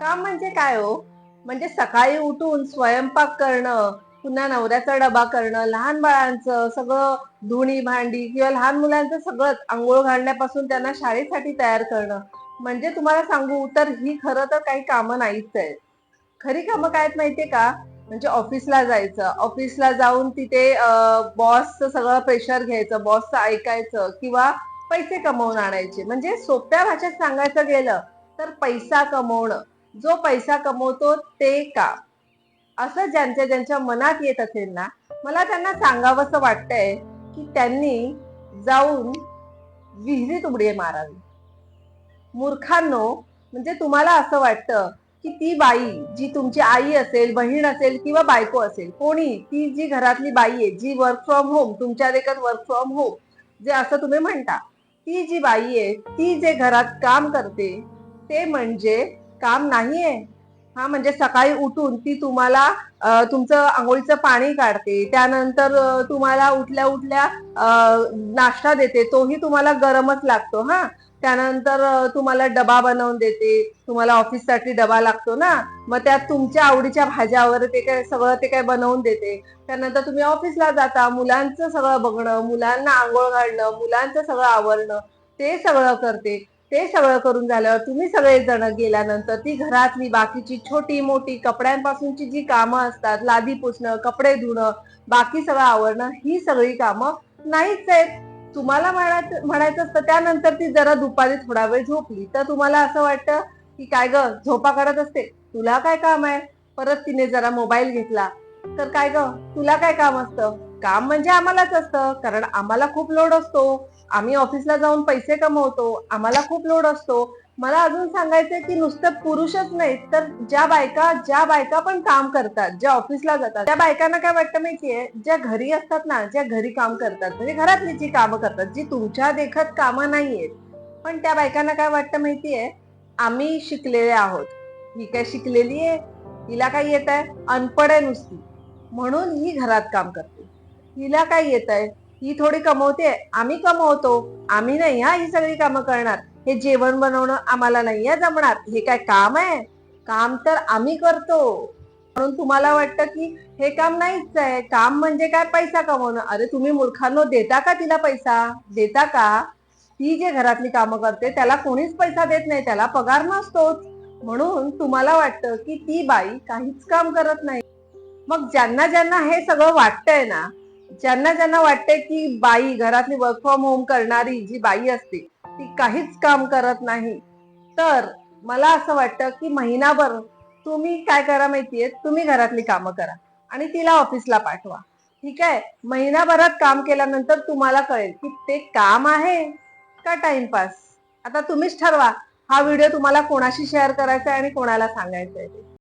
काम म्हणजे काय हो? म्हणजे सकाळी उठून स्वयंपाक करणं पुन्हा नवऱ्याचा डबा करणं लहान बाळांचं सगळं धुणी भांडी किंवा लहान मुलांचं सगळंच आंघोळ घालण्यापासून त्यांना शाळेसाठी तयार करणं. म्हणजे तुम्हाला सांगू तर ही खरं तर काही कामं नाहीच आहेत. खरी कामं काय माहितीये का? म्हणजे ऑफिसला जायचं. ऑफिसला जाऊन तिथे बॉसचं सगळं प्रेशर घ्यायचं बॉसचं ऐकायचं किंवा पैसे कमवून आणायचे. म्हणजे सोप्या भाषेत सांगायचं गेलं तर पैसा कमवणं. जो पैसा कमवतो ते का? असं ज्यांच्या ज्यांच्या मनात येत असेल ना मला त्यांना सांगावंसं वाटतंय की त्यांनी जाऊन विहिरीत उडी मारावी. मूर्खांनो म्हणजे तुम्हाला असं वाटतं की ती बाई जी तुमची आई असेल बहीण असेल किंवा बायको असेल कोणी? ती जी घरातली बाई आहे जी वर्क फ्रॉम होम तुमच्या देखत वर्क फ्रॉम होम जे असं तुम्ही म्हणता. ती जी बाई आहे ती जे घरात काम करते ते म्हणजे काम नाहीये. हा म्हणजे सकाळी उठून ती तुम्हाला तुमचं आंघोळीचं पाणी काढते. त्यानंतर तुम्हाला उठल्या उठल्या नाश्ता देते. तोही तुम्हाला गरमच लागतो हा. त्यानंतर तुम्हाला डबा बनवून देते. तुम्हाला ऑफिससाठी डबा लागतो ना. मग त्यात तुमच्या आवडीच्या भाज्या वगैरे ते काय सगळं ते काय बनवून देते. त्यानंतर तुम्ही ऑफिसला जाता. मुलांचं सगळं बघणं मुलांना आंघोळ घालणं मुलांचं सगळं आवरणं ते सगळं करते. ते सगळं करून झाल्यावर तुम्ही सगळे जण गेल्यानंतर ती घरातली बाकीची छोटी मोठी कपड्यांपासूनची जी कामं असतात लादी पुसणं कपडे धुणं बाकी सगळं आवरणं ही सगळी कामं नाहीच आहेत. तुम्हाला म्हणायचं म्हणायचं असतं त्यानंतर ती जरा दुपारी थोडा वेळ झोपली तर तुम्हाला असं वाटतं की काय ग झोपा काढत असते. तुला काय काम आहे? परत तिने जरा मोबाईल घेतला. तर काय ग तुला काय काम असतं? काम म्हणजे आम्हालाच असतं कारण आम्हाला खूप लोड असतो. आम्ही ऑफिसला जाऊन पैसे कमवतो आम्हाला खूप लोड असतो. मला अजून सांगायचंय की नुसतं पुरुषच नाही तर ज्या बायका ज्या बायका पण काम करतात ज्या ऑफिसला जातात त्या बायकांना काय वाटतं माहितीये? ज्या घरी असतात ना ज्या घरी काम करतात म्हणजे घरातली जी कामं करतात जी तुमच्या देखत कामं नाहीयेत. पण त्या बायकांना काय वाटतं माहितीये? आम्ही शिकलेले आहोत. ही काय शिकलेली आहे? हिला काय येत आहे अनपड आहे नुसती. म्हणून ही घरात काम करते. हिला काय येत आहे ही थोडी कमवते आम्ही कमवतो. आम्ही नाही हा ही सगळी कामं करणार. हे जेवण बनवणं आम्हाला नाही जमणार. हे काय काम आहे? काम तर आम्ही करतो. म्हणून तुम्हाला वाटतं की हे काम नाहीच आहे. काम म्हणजे काय? पैसा कमवणं. अरे तुम्ही मूर्खांनो देता का तिला पैसा? देता का? ती जे घरातली कामं करते त्याला कोणीच पैसा देत नाही. त्याला पगार नसतोच. म्हणून तुम्हाला वाटतं की ती बाई काहीच काम करत नाही. मग ज्यांना ज्यांना हे सगळं वाटतंय ना ज्यांना ज्यांना वाटतंय की बाई घरातली वर्क फ्रॉम होम करणारी जी बाई असते ती काहीच काम करत नाही. तर मला असं वाटतं की महिनाभर तुम्ही काय करा माहितीये? तुम्ही घरातली कामं करा आणि तिला ऑफिसला पाठवा. ठीक आहे? महिनाभरात काम केल्यानंतर तुम्हाला कळेल की ते काम आहे का टाइमपास आता तुम्हीच ठरवा. हा व्हिडिओ तुम्हाला कोणाशी शेअर करायचा आहे आणि कोणाला सांगायचा आहे ते.